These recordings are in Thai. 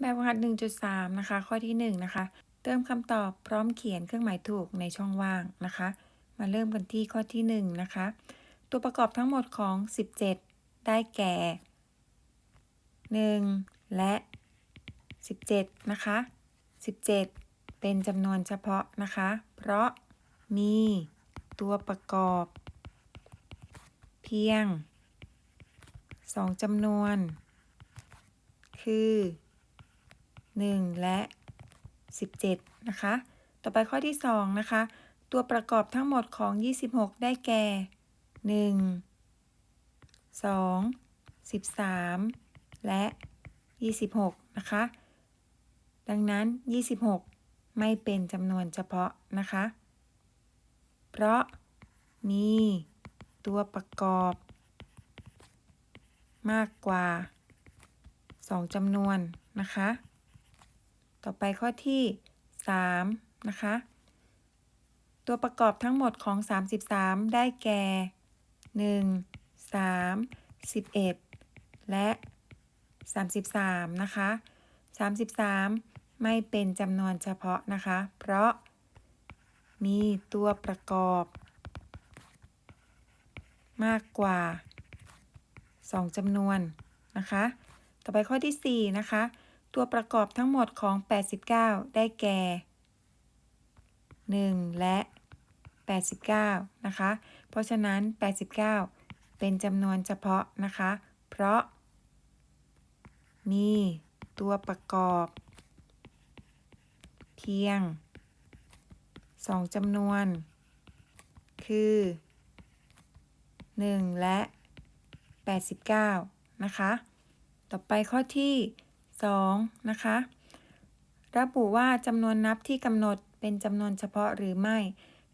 แบบฝึกหัด1.3 นะคะ ข้อที่ 1 นะคะ เติมคำตอบพร้อมเขียนเครื่องหมายถูกในช่องว่างนะคะ มาเริ่มกันที่ข้อที่ 1 นะคะ ตัวประกอบทั้งหมดของ 17 ได้แก่ 1 และ 17 นะคะ 17 เป็นจำนวนเฉพาะนะคะ เพราะมีตัวประกอบ เพียง 2จำนวน คือ 1 และ 17 นะคะ ต่อไปข้อที่ 2 นะคะ ตัวประกอบทั้งหมดของ 26 ได้แก่ 1 2 13 และ 26 นะคะ ดังนั้น 26 ไม่เป็นจำนวนเฉพาะนะคะ เพราะมีตัวประกอบ มากกว่า 2จำนวนนะคะ ต่อไปข้อที่ 3 นะคะ ตัวประกอบทั้งหมดของ 33 ได้แก่ 1 3 11 และ 33 นะคะ 33 ไม่เป็นจำนวนเฉพาะนะคะ เพราะมีตัวประกอบ มากกว่า 2จำนวนนะคะ ต่อไปข้อที่ 4 นะคะ ตัวประกอบทั้งหมดของ 89 ได้แก่ 1 และ 89 นะคะ เพราะฉะนั้น 89 เป็นจำนวนเฉพาะนะคะ เพราะ มีตัวประกอบ เพียง 2จำนวน คือ 1 และ 89 นะคะ ต่อไปข้อที่ 2 นะคะ ระบุว่าจำนวนนับที่กำหนดเป็นจำนวนเฉพาะหรือไม่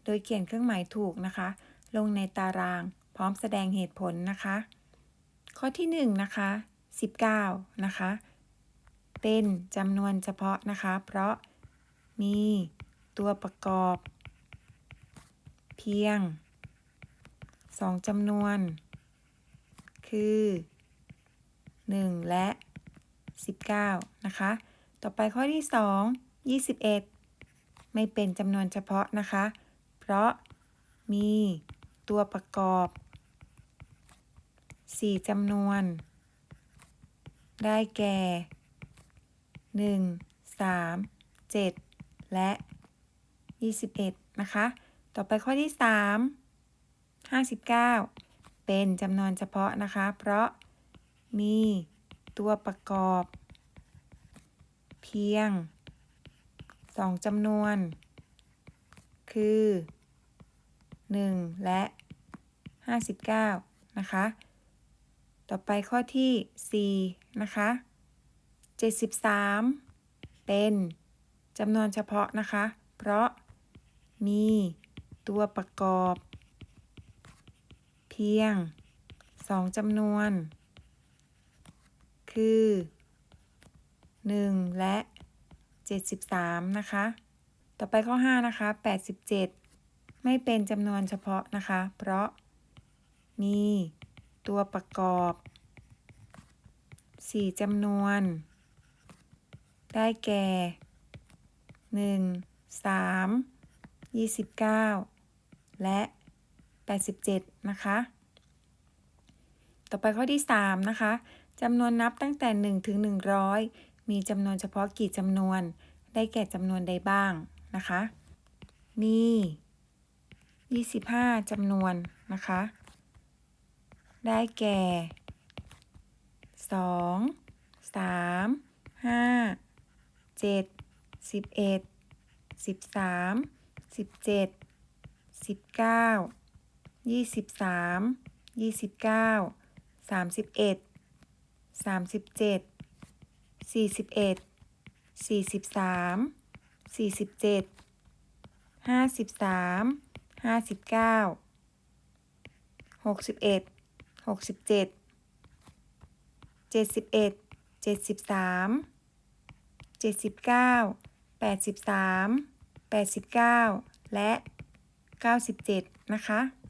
โดยเขียนเครื่องหมายถูกนะคะ ลงในตาราง พร้อมแสดงเหตุผลนะคะ ข้อที่ 1 นะคะ 19 นะคะ เป็นจำนวนเฉพาะนะคะ เพราะมีตัวประกอบ เพียง 2จำนวน คือ 1 และ 19 นะคะ ต่อไปข้อที่ 2 21 ไม่เป็นจำนวนเฉพาะนะคะ เพราะมีตัวประกอบ 4จำนวน ได้แก่ 1 3 7 และ 21 นะคะ ต่อไปข้อที่ 3 59 เป็นจำนวนเฉพาะนะคะ เพราะมี ตัวประกอบ เพียง2จำนวน คือ 1 และ 59 นะคะ ต่อไปข้อที่ 4 นะคะ 73 เป็นจำนวนเฉพาะนะคะ เพราะมีตัวประกอบ เพียง 2จำนวน คือ 1 และ 73 นะคะ ต่อไปข้อ 5 นะคะ 87 ไม่เป็นจำนวนเฉพาะนะคะ เพราะมีตัวประกอบ 4จำนวน ได้แก่ 1 3 29 และ 87 นะคะ ต่อไปข้อที่ 3 นะคะ จำนวนนับตั้งแต่ 1 ถึง 100 มีจำนวนเฉพาะกี่จำนวน ได้แก่จำนวนใดบ้างนะคะ มี 25จำนวนนะคะ ได้แก่ 2 3 5 7 11 13 17 19 23 29 31 37 41 43 47 53 59 61 67 71 73 79 83 89และ97นะคะ